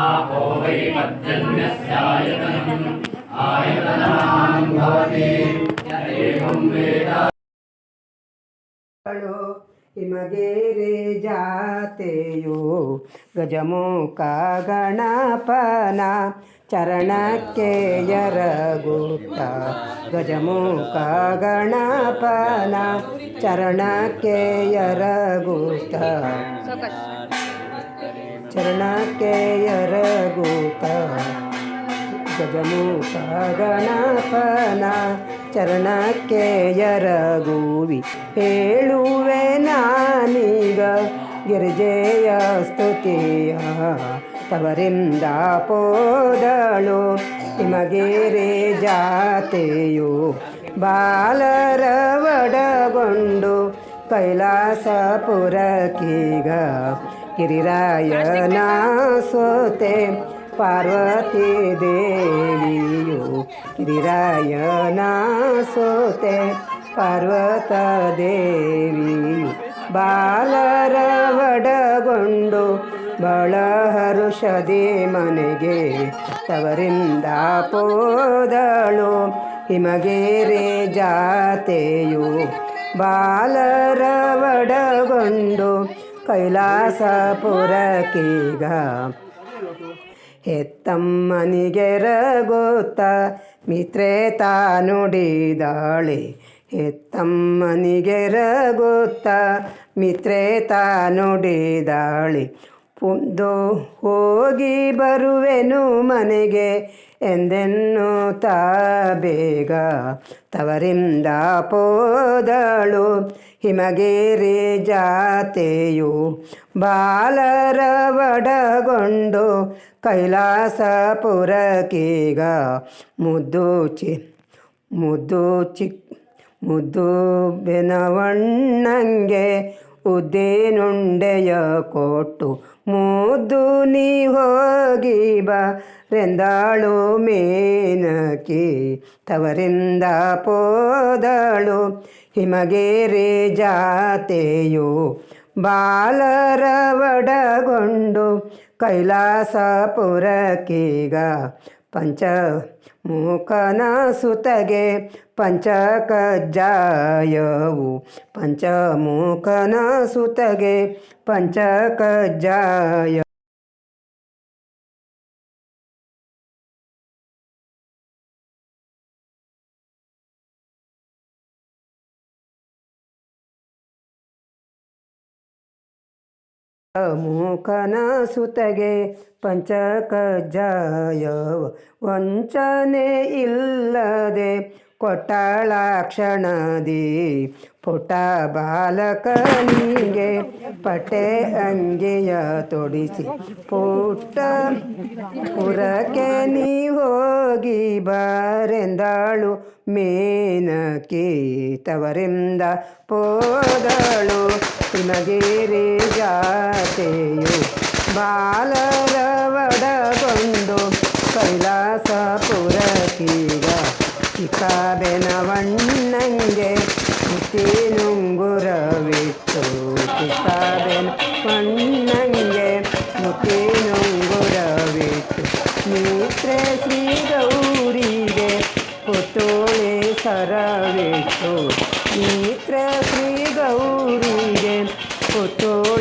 आपो वै पर्जन्यस्यायतनम् आयतनमां भवति य एवं वेद ಳು ಹಿಮಗೇರಿ ಜಾತೆಯು ಗಜಮುಖ ಗಣಪನ ಚರಣಕ್ಕೆ ಎರಗುತ್ತ ಗಜಮುಖ ಗಣಪನ ಚರಣಕ್ಕೆ ಎರಗುತ್ತ ಚರಣಕ್ಕೆ ಎರಗುತ್ತ ಗಜಮುಖ ಗಣಪನ ಚರಣಕ್ಕೆ ಎರಗುವಿ ಹೇಳುವೆ ನಾನೀಗ ಗಿರಿಜೆಯ ಸ್ತುತಿಯ. ತವರಿಂದ ಪೋದಳು ಹಿಮಗಿರಿ ಜಾತೆಯು. ಬಾಲರ ಒಡಗೊಂಡು ಕೈಲಾಸಪುರಕ್ಕೀಗ ಗಿರಿರಾಯನ ಸೋತೆ ಪಾರ್ವತಿ ದೇವಿಯು ಗಿರಿರಾಯನ ಸೋತೆ ಪಾರ್ವತ ದೇವಿ ಬಾಲರ ಒಡಗೊಂಡು ಬಳ ಹರುಷದಿ ಮನೆಗೆ ತವರಿಂದ ಪೋದಳು ಹಿಮಗೇರಿ ಜಾತೆಯು ಬಾಲರ ಒಡಗೊಂಡು ಕೈಲಾಸಪುರಕ್ಕೀಗ. ಹೆತ್ತಮ್ಮನಿಗೆರಗುತ್ತ ಮಿತ್ರೆ ತಾನುಡಿದಾಳೆ. ಹೆತ್ತಮ್ಮನಿಗೆರಗುತ್ತ ಮಿತ್ರೆ ತಾನುಡಿದಾಳೆ. ಪುಂದು ಹೋಗಿ ಬರುವೆನು ಮನೆಗೆ. ಎಂದೆನ್ನುತ್ತಾ ಬೇಗ ತವರಿಂದ ಪೋದಳು. ಹಿಮಗೇರಿ ಜಾತೆಯು ಬಾಲರ ಒಡಗೊಂಡು ಕೈಲಾಸಪುರಕೀಗ ಮುದ್ದು ಚಿ, ಮುದ್ದು ಚಿಕ್ ಮುದ್ದು ಬೆನವಣ್ಣಂಗೆ ಉದ್ದೇನುಂಡೆಯ ಕೊಟ್ಟು ಮುದ್ದು ನೀ ಹೋಗಿ ಬಾ ರೆಂದಾಳು ಮೇನಕಿ ತವರಿಂದ ಪೋದಳು. ಹಿಮಗೇರಿ ಜಾತೆಯು ಬಾಲರ ಒಡಗೊಂಡು ಕೈಲಾಸಪುರಕ್ಕೀಗ ಪಂಚ ಮೂಕನ ಸುತಗೆ ಪಂಚಕಜ್ಜಾಯವು ಪಂಚಮೂಕನ ಸುತಗೆ ಪಂಚಕಜ್ಜಾಯ ಮೂಕನ ಸುತಗೆ ಪಂಚಕಜ್ಜಾಯವ ವಂಚನೆ ಇಲ್ಲದೆ ಕೊಟ್ಟಾಳಾಕ್ಷಣದಿ ಪುಟ ಬಾಲಕನಿಗೆ ಪಟೆ ಅಂಗೆಯ ತೊಡಿಸಿ, ಪುಟ್ಟ, ಪುರಕ್ಕೆ ನೀ ಹೋಗಿ ಬಾರೆಂದಾಳು, ಮೇನಕಿ ತವರಿಂದ ಪೋದಳು ತಿಮಗಿರಿ ಜಾತೆಯು ಬಾಲರ ಒಡಗೊಂಡು ಚಿಕ್ಕ ಚಿಕ್ಕಬೆನವಣ್ಣಂಗೆ ಪುತ್ತೋಳೆ ಸರವಿತ್ತು ಮಿತ್ರ ಶ್ರೀ ಗೌರಿಗೆ ಪುತ್ತೋಳೆ